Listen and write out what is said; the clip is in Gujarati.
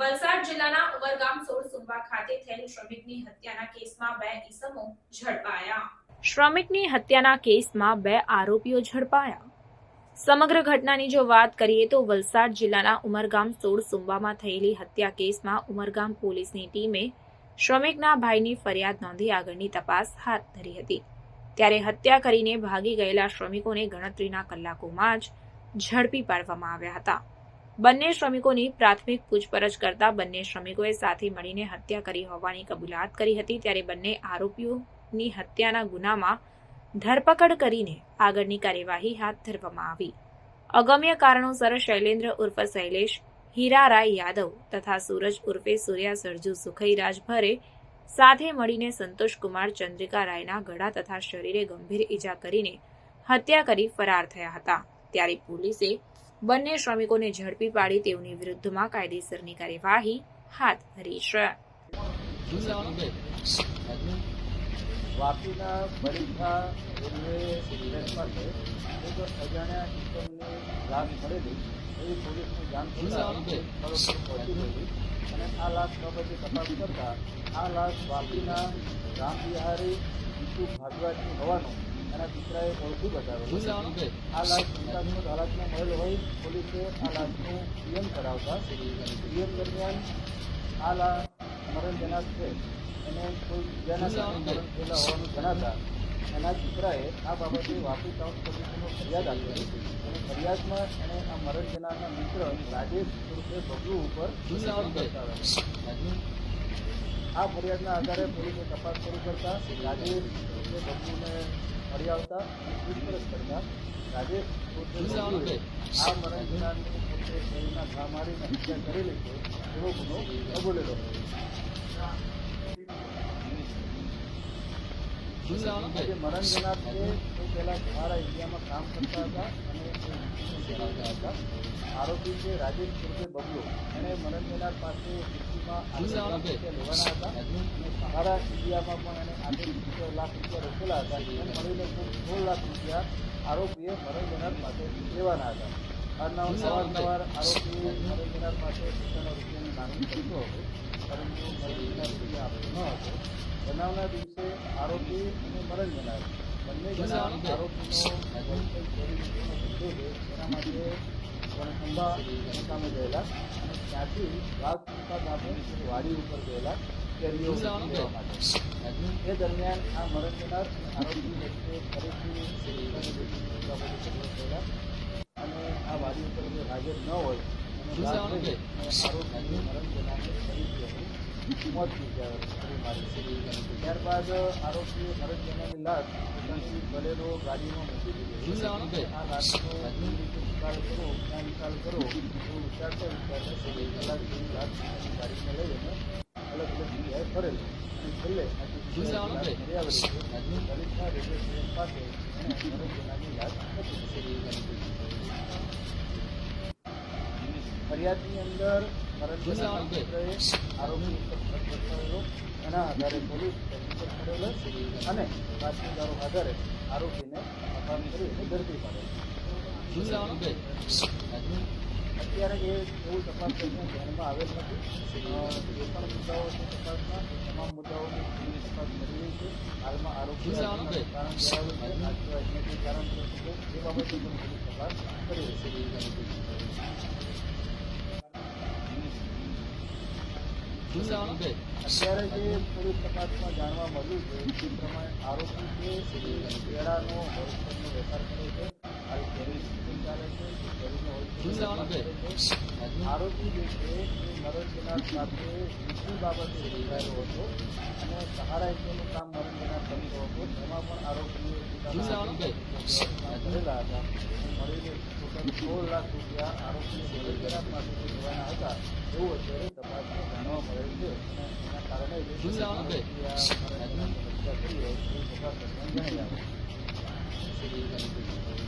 વલસાડ જિલ્લાના ઉમરગામ સોળ સુંબા ખાતે થયેલ શ્રમિકની હત્યાના કેસમાં બે ઈસમો ઝડપાયા. શ્રમિકની હત્યાના કેસમાં બે આરોપીઓ ઝડપાયા. સમગ્ર ઘટનાની જો વાત કરીએ તો વલસાડ જિલ્લાના ઉમરગામ સોળ સુંબામાં થયેલી હત્યા કેસમાં ઉમરગામ પોલીસની ટીમે શ્રમિકના ભાઈની ફરિયાદ નોંધી આગળની તપાસ હાથ ધરી હતી. ત્યારે હત્યા કરીને ભાગી ગયેલા શ્રમિકોને ગણતરીના કલાકોમાં જ ઝડપી પાડવામાં આવ્યા હતા. બંને શ્રમિકોની પ્રાથમિક પૂછપરછ કરતા બંને શ્રમિકોએ સાથે મળીને હત્યા કરી હોવાની કબૂલાત કરી હતી. ત્યારે બંને આરોપીઓની હત્યાના ગુનામાં ધરપકડ કરીને આગળની કાર્યવાહી હાથ ધરવામાં આવી. અગમ્ય કારણોસર શૈલેન્દ્ર ઉર્ફ શૈલેષ હીરારાય યાદવ તથા સૂરજ ઉર્ફે સૂર્યા સરજુ સુખઈ રાજભરે સાથે મળીને સંતોષકુમાર ચંદ્રિકા રાયના ગળા તથા શરીરે ગંભીર ઈજા કરીને હત્યા કરી ફરાર થયા હતા. ત્યારે પોલીસે બંને શ્રમિકોને ઝડપી પાડી તેઓની વિરુદ્ધમાં કાયદેસરની કાર્યવાહી હાથ ધરી છે. આ લાશ બાબતે આ લાશ વાપીના રામબિહારી બિહારી ભાગવાજની હોવાનું એના દીકરાએ બતાવેલું આ લાશ શંકાસ્પદ હાલતમાં મળેલ હોય પોલીસે આ લાશનું પીએમ કરાવતા પીએમ દરમિયાન આ લાશ મરણ જનાર છે એને કોઈ બીજાના કારણે મરણ થયેલા હોવાનું જણાતા એના દીકરાએ આ બાબતે વાપી ટાઉન પોલીસનો ફરિયાદ આપેલી અને ફરિયાદમાં એણે આ મરણ જનારના મિત્ર રાજેશ ઉર્ફે બબલુ ઉપર. આ ફરિયાદના આધારે પોલીસે તપાસ શરૂ કરતા રાજેશ ઉર્ફે અને પૂછપરછ કરતા રાજેશ આ મરણ પોતે શરીરના ઘા મારીને હત્યા કરેલી છે એવો ગુનો કબૂલેલો આજે મરણ જનાર છે એ પહેલાં સહારા એરિયામાં કામ કરતા હતા અને હતા આરોપી છે રાજેશ ઉર્ફે બબલો એણે મરણ જનાર પાસે લેવાના હતા અને સહારા એરિયામાં પણ એને આઠ લાખ રૂપિયા રોકેલા હતા એમ મળીને કુલ લાખ રૂપિયા આરોપીએ મરણ જનાર પાસે લેવાના હતા અરનાવ સવાર આરોપી મરણ જનાર પાસે પૈસાના રૂપિયાની માંગણી હતો પરંતુ મરણ રૂપિયા આપતો ન હતો બનાવના દિવસે આરોપી અને મરણ જનાર બંને જણા આરોપીનો એના માટે વણખંભા સામે ગયેલા. અને ત્યાંથી વાઘપુરકા ગામે વાડી ઉપર ગયેલા કેરીઓ માટે એ દરમિયાન આ મરણ જનાર આરોપી વ્યક્તિએ ફરીથી અને આ વાડી ઉપર જો હાજર ન હોય અને આરોપી મરણ એનું મોત ત્યારબાદ આરોપીએ ભરત જનારની લાશ પોતાની બલેરો ગાડીમાં મૂકી દીધી આ લાશનો નિકાલ કરો ક્યાં નિકાલ કરો એવું વિચારતા વિચારતા ચોવીસ કલાક જેવી લાશ ગાડીમાં લઈ અને અલગ અલગ જગ્યાએ ફરેલો. અને છેલ્લે છે દલિતના રેલવે સ્ટેશન પાસે લાશ ફરિયાદની અંદર મિત્રએ આરોપી એના આધારે પોલીસ અને બાતમીદારો આધારે આરોપીને તપાસ કરી અને ઝડપી પાડેલો અત્યારે એ એવું તપાસ ધ્યાનમાં આવેલ નથી. જે પણ મુદ્દાઓ છે તપાસમાં તમામ મુદ્દાઓની તપાસ કરી રહી છે. હાલમાં આરોપી કારણ જણાવ્યું છે અજ્ઞાતી કારણ એ બાબતે પણ તપાસ કરી રહી છે. અત્યારે જે પોલીસ તપાસમાં જાણવા મળ્યું છે તે પ્રમાણે આરોપી છે એ કેળાનો હોલસેલનો વેપાર કરે છે હાલ કેરી ચાલે છે આરોપી જે છે એ નરેન્દ્રનાથ સાથે વૃત્તિ બાબતે જોડાયેલો હતો અને સહારા એજન્ટનું કામ નરેન્દ્રનાથ કરતો હતો. એમાં પણ આરોપીએ કરેલા હતા. અને મળીને ટોટલ સોળ લાખ રૂપિયા આરોપીએ નરેન્દ્રનાથ માટે લેવાના હતા. એવું અત્યારે તપાસમાં જાણવા મળેલ છે અને એના કારણે જે